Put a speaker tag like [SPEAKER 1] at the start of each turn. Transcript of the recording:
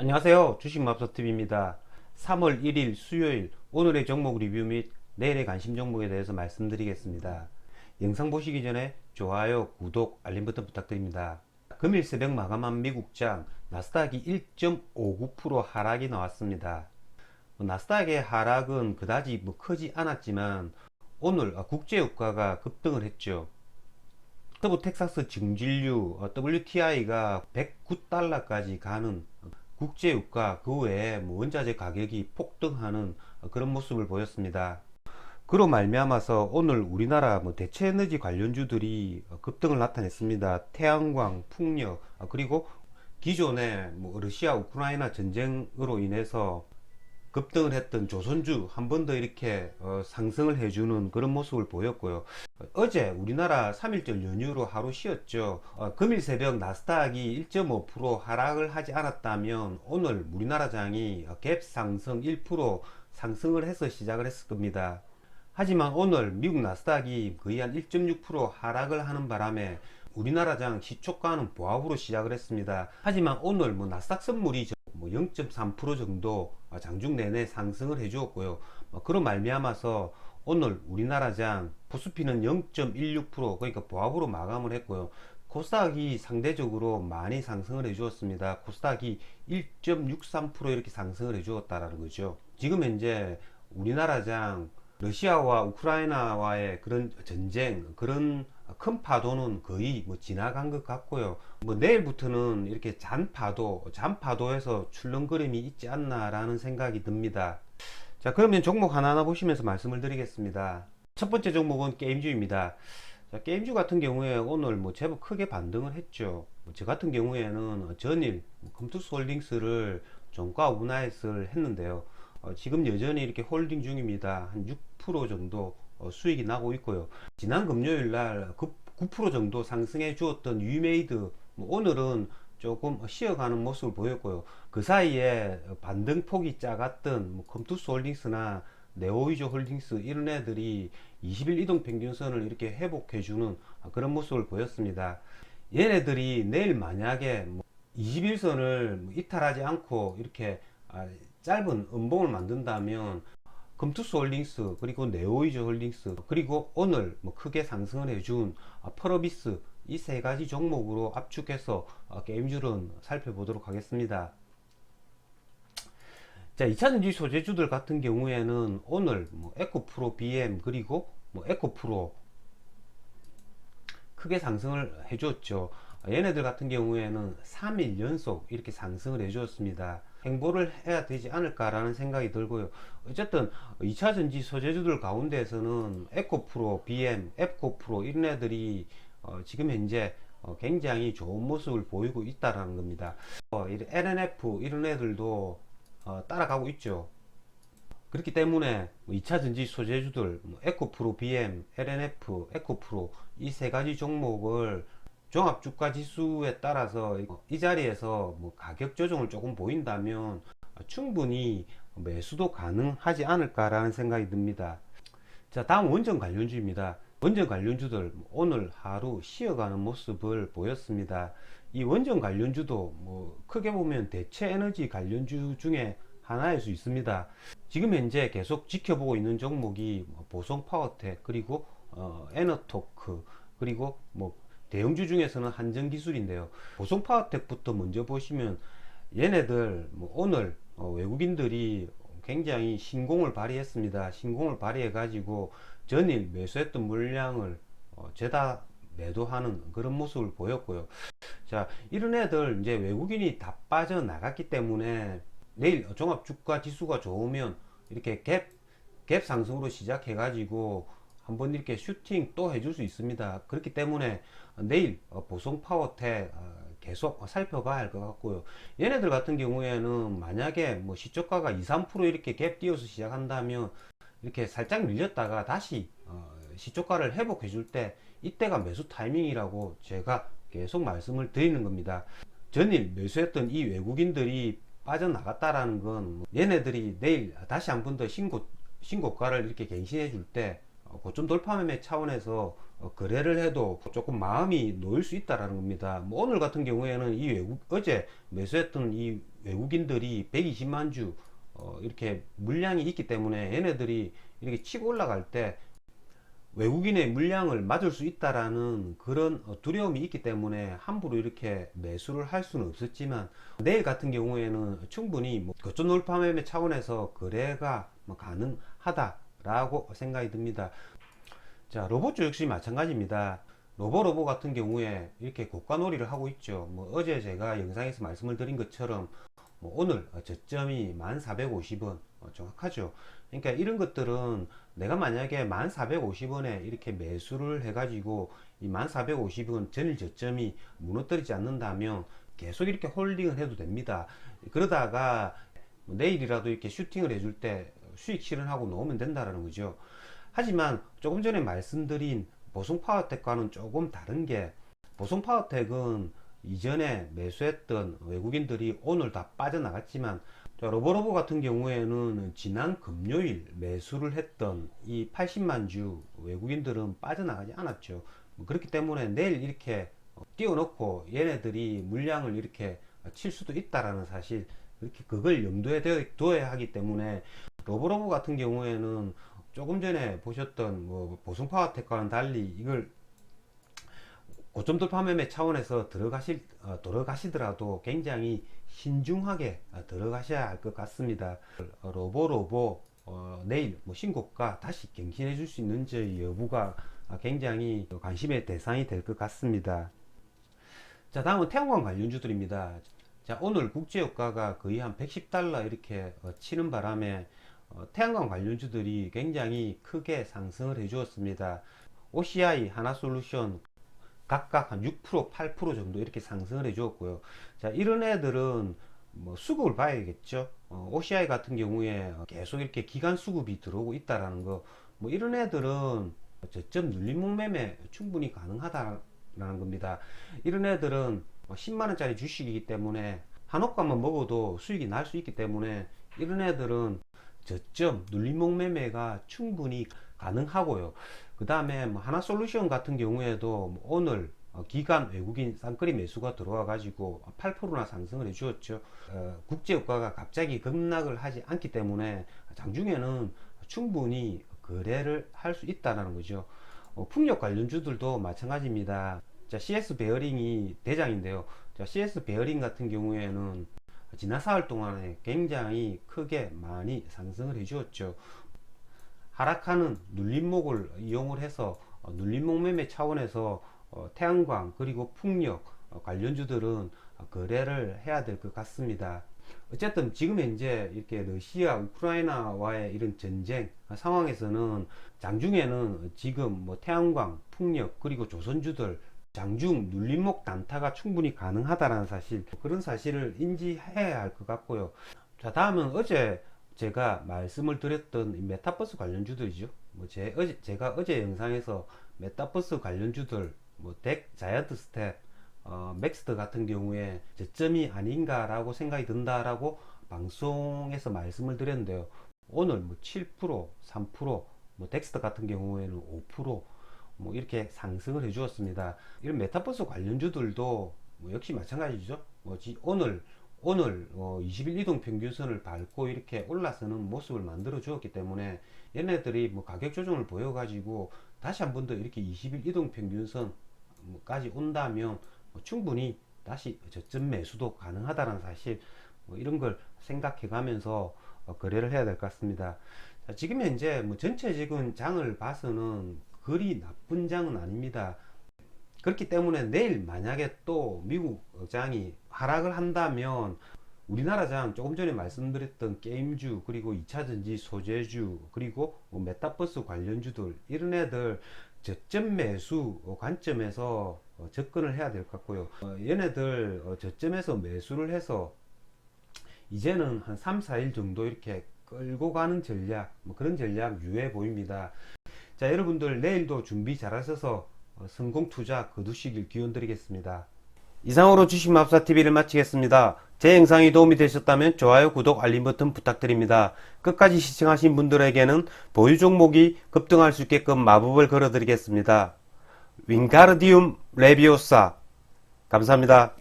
[SPEAKER 1] 안녕하세요. 주식맙서TV입니다. 3월 1일 수요일 오늘의 종목 리뷰 및 내일의 관심 종목에 대해서 말씀드리겠습니다. 영상 보시기 전에 좋아요, 구독, 알림 버튼 부탁드립니다. 금일 새벽 마감한 미국장 나스닥이 1.59% 하락이 나왔습니다. 뭐 나스닥의 하락은 그다지 뭐 크지 않았지만 오늘 아, 국제유가가 급등을 했죠. 서부 텍사스 증진류 어, WTI가 109달러까지 가는 국제유가 그 외에 뭐 원자재 가격이 폭등하는 그런 모습을 보였습니다. 그로 말미암아서 오늘 우리나라 뭐 대체 에너지 관련주들이 급등을 나타냈습니다. 태양광, 풍력 아, 그리고 기존에 뭐 러시아 우크라이나 전쟁으로 인해서 급등을 했던 조선주 한 번 더 이렇게 어, 상승을 해주는 그런 모습을 보였고요. 어제 우리나라 3일절 연휴로 하루 쉬었죠. 어, 금일 새벽 나스닥이 1.5% 하락을 하지 않았다면 오늘 우리나라 장이 갭 상승 1% 상승을 해서 시작을 했을 겁니다. 하지만 오늘 미국 나스닥이 거의 한 1.6% 하락을 하는 바람에 우리나라 장 시초가는 보합으로 시작을 했습니다. 하지만 오늘 뭐 나스닥 선물이 뭐 0.3% 정도 장중 내내 상승을 해주었고요. 뭐 그런 말미암아서 오늘 우리나라 장 코스피는 0.16% 그러니까 보합으로 마감을 했고요. 코스닥이 상대적으로 많이 상승을 해주었습니다. 코스닥이 1.63% 이렇게 상승을 해주었다라는 거죠. 지금 현재 우리나라 장 러시아와 우크라이나와의 그런 전쟁 그런 큰 파도는 거의 뭐 지나간 것 같고요. 뭐 내일부터는 이렇게 잔파도, 잔파도에서 출렁거림이 있지 않나라는 생각이 듭니다. 자, 그러면 종목 하나하나 보시면서 말씀을 드리겠습니다. 첫 번째 종목은 게임주입니다. 자, 게임주 같은 경우에 오늘 뭐 제법 크게 반등을 했죠. 뭐저 같은 경우에는 전일 컴투스 홀딩스를 종가 운하했을 했는데요. 어, 지금 여전히 이렇게 홀딩 중입니다. 한 6% 정도 어, 수익이 나고 있고요. 지난 금요일 날 9% 정도 상승해 주었던 유메이드 뭐 오늘은 조금 쉬어가는 모습을 보였고요. 그 사이에 반등폭이 작았던 뭐 컴투스 홀딩스나 네오위조 홀딩스 이런 애들이 20일 이동 평균선을 이렇게 회복해 주는 그런 모습을 보였습니다. 얘네들이 내일 만약에 뭐 21선을 이탈하지 않고 이렇게 아, 짧은 음봉을 만든다면 금투스 홀딩스 그리고 네오이즈 홀딩스 그리고 오늘 뭐 크게 상승을 해준 아, 퍼러비스 이 세 가지 종목으로 압축해서 어, 게임줄은 살펴보도록 하겠습니다. 자, 2차전지 소재주들 같은 경우에는 오늘 뭐 에코프로 BM 그리고 뭐 에코프로 크게 상승을 해줬죠. 얘네들 같은 경우에는 3일 연속 이렇게 상승을 해주었습니다. 행보를 해야 되지 않을까라는 생각이 들고요. 어쨌든 2차 전지 소재주들 가운데에서는 에코프로, BM, 앱코프로 이런 애들이 어, 지금 현재 어, 굉장히 좋은 모습을 보이고 있다라는 겁니다. 어, 이 LNF 이런 애들도 어, 따라가고 있죠. 그렇기 때문에 2차 전지 소재주들 뭐 에코프로, BM, LNF, 에코프로 이 세 가지 종목을 종합 주가 지수에 따라서 이 자리에서 뭐 가격 조정을 조금 보인다면 충분히 매수도 가능하지 않을까라는 생각이 듭니다. 자, 다음 원전 관련주입니다. 원전 관련주들 오늘 하루 쉬어가는 모습을 보였습니다. 이 원전 관련주도 뭐 크게 보면 대체 에너지 관련주 중에 하나일 수 있습니다. 지금 현재 계속 지켜보고 있는 종목이 뭐 보성 파워텍 그리고 어, 에너토크 그리고 뭐 대형주 중에서는 한전 기술인데요. 보성 파워텍부터 먼저 보시면 얘네들 뭐 오늘 어, 외국인들이 굉장히 신공을 발휘했습니다. 신공을 발휘해 가지고 전일 매수했던 물량을 어, 죄다 매도하는 그런 모습을 보였고요. 자, 이런 애들 이제 외국인이 다 빠져 나갔기 때문에 내일 종합 주가 지수가 좋으면 이렇게 갭, 갭 상승으로 시작해 가지고 한번 이렇게 슈팅 또 해줄 수 있습니다. 그렇기 때문에 내일 어, 보성 파워텍 어, 계속 살펴봐야 할 것 같고요. 얘네들 같은 경우에는 만약에 뭐 시초가가 2, 3% 이렇게 갭 띄어서 시작한다면 이렇게 살짝 밀렸다가 다시 어, 시초가를 회복해 줄 때 이때가 매수 타이밍이라고 제가 계속 말씀을 드리는 겁니다. 전일 매수했던 이 외국인들이 빠져나갔다라는 건 얘네들이 내일 다시 한 번 더 신고, 신고가를 이렇게 갱신해 줄때 어, 고점 돌파 매매 차원에서 어, 거래를 해도 조금 마음이 놓일 수 있다라는 겁니다. 뭐 오늘 같은 경우에는 이 외국 어제 매수했던 이 외국인들이 120만 주 어, 이렇게 물량이 있기 때문에 얘네들이 이렇게 치고 올라갈 때 외국인의 물량을 맞을 수 있다라는 그런 어, 두려움이 있기 때문에 함부로 이렇게 매수를 할 수는 없었지만 내일 같은 경우에는 충분히 뭐 거점 돌파 매매 차원에서 거래가 뭐 가능하다 라고 생각이 듭니다. 자, 로봇주 역시 마찬가지입니다. 로보로보 같은 경우에 이렇게 고가놀이를 하고 있죠. 뭐 어제 제가 영상에서 말씀을 드린 것처럼 뭐 오늘 저점이 1450원 어, 정확하죠. 그러니까 이런 것들은 내가 만약에 1450원에 이렇게 매수를 해가지고 이 1450원 전일 저점이 무너뜨리지 않는다면 계속 이렇게 홀딩을 해도 됩니다. 그러다가 뭐 내일이라도 이렇게 슈팅을 해줄 때 수익 실현하고 놓으면 된다라는 거죠. 하지만 조금 전에 말씀드린 보송 파워텍과는 조금 다른 게 보송 파워텍은 이전에 매수했던 외국인들이 오늘 다 빠져나갔지만 자, 로보로보 같은 경우에는 지난 금요일 매수를 했던 이 80만 주 외국인들은 빠져나가지 않았죠. 뭐 그렇기 때문에 내일 이렇게 띄워놓고 얘네들이 물량을 이렇게 칠 수도 있다라는 사실 이렇게 그걸 염두에 둬야 하기 때문에 로보로보 같은 경우에는 조금 전에 보셨던 뭐 보승파워텍과는 달리 이걸 고점 돌파 매매 차원에서 들어가실 어, 들어가시더라도 굉장히 신중하게 어, 들어가셔야 할 것 같습니다. 어, 로보 로보 어, 내일 뭐 신고가 다시 갱신해 줄 수 있는지 여부가 아, 굉장히 관심의 대상이 될 것 같습니다. 자 다음은 태양광 관련주들입니다. 자 오늘 국제유가가 거의 한 110달러 이렇게 어, 치는 바람에 어, 태양광 관련주들이 굉장히 크게 상승을 해 주었습니다. OCI, 하나솔루션 각각 한 6%, 8% 정도 이렇게 상승을 해 주었고요. 자, 이런 애들은 뭐 수급을 봐야겠죠. 어, OCI 같은 경우에 계속 이렇게 기간 수급이 들어오고 있다라는 거, 뭐 이런 애들은 저점 눌림목 매매 충분히 가능하다라는 겁니다. 이런 애들은 10만 원짜리 주식이기 때문에 한 호가만 먹어도 수익이 날 수 있기 때문에 이런 애들은 저점 눌림목 매매가 충분히 가능하고요. 그 다음에 뭐 하나 솔루션 같은 경우에도 뭐 오늘 어, 기간 외국인 쌍끌이 매수가 들어와 가지고 8%나 상승을 해 주었죠. 어, 국제유가가 갑자기 급락을 하지 않기 때문에 장중에는 충분히 거래를 할 수 있다는 거죠. 어, 풍력 관련주들도 마찬가지입니다. 자, CS 베어링이 대장인데요. 자, CS 베어링 같은 경우에는 지난 사흘 동안에 굉장히 크게 많이 상승을 해 주었죠. 하락하는 눌림목을 이용을 해서 어, 눌림목 매매 차원에서 어, 태양광 그리고 풍력 어, 관련주들은 거래를 해야 될 것 같습니다. 어쨌든 지금 현재 이렇게 러시아 우크라이나와의 이런 전쟁 상황에서는 장중에는 지금 뭐 태양광 풍력 그리고 조선주들 장중 눌림목 단타가 충분히 가능하다는 사실 그런 사실을 인지해야 할 것 같고요. 자 다음은 어제 제가 말씀을 드렸던 이 메타버스 관련주들이죠. 뭐 제 어제 제가 어제 영상에서 메타버스 관련주들 뭐 덱, 자이언트 스텝, 어, 맥스터 같은 경우에 저점이 아닌가라고 생각이 든다라고 방송에서 말씀을 드렸는데요. 오늘 뭐 7%, 3%, 뭐 덱스터 같은 경우에는 5%, 뭐 이렇게 상승을 해 주었습니다. 이런 메타버스 관련주들도 뭐 역시 마찬가지죠. 뭐 지- 오늘 오늘 어, 20일 이동 평균선을 밟고 이렇게 올라서는 모습을 만들어 주었기 때문에 얘네들이 뭐 가격 조정을 보여 가지고 다시 한 번 더 이렇게 20일 이동 평균선까지 온다면 뭐 충분히 다시 저점 매수도 가능하다는 사실 뭐 이런 걸 생각해 가면서 어, 거래를 해야 될 것 같습니다. 자, 지금 현재 뭐 전체적인 장을 봐서는 그리 나쁜 장은 아닙니다. 그렇기 때문에 내일 만약에 또 미국 장이 하락을 한다면 우리나라 장 조금 전에 말씀드렸던 게임주 그리고 2차전지 소재주 그리고 뭐 메타버스 관련주들 이런 애들 저점 매수 관점에서 어, 접근을 해야 될 것 같고요 어, 얘네들 어, 저점에서 매수를 해서 이제는 한 3, 4일 정도 이렇게 끌고 가는 전략 뭐 그런 전략 유해 보입니다 자 여러분들 내일도 준비 잘 하셔서 어, 성공 투자 거두시길 기원 드리겠습니다. 이상으로 주식맙사 TV를 마치겠습니다. 제 영상이 도움이 되셨다면 좋아요, 구독, 알림 버튼 부탁드립니다. 끝까지 시청하신 분들에게는 보유 종목이 급등할 수 있게끔 마법을 걸어드리겠습니다. 윙가르디움 레비오사 감사합니다.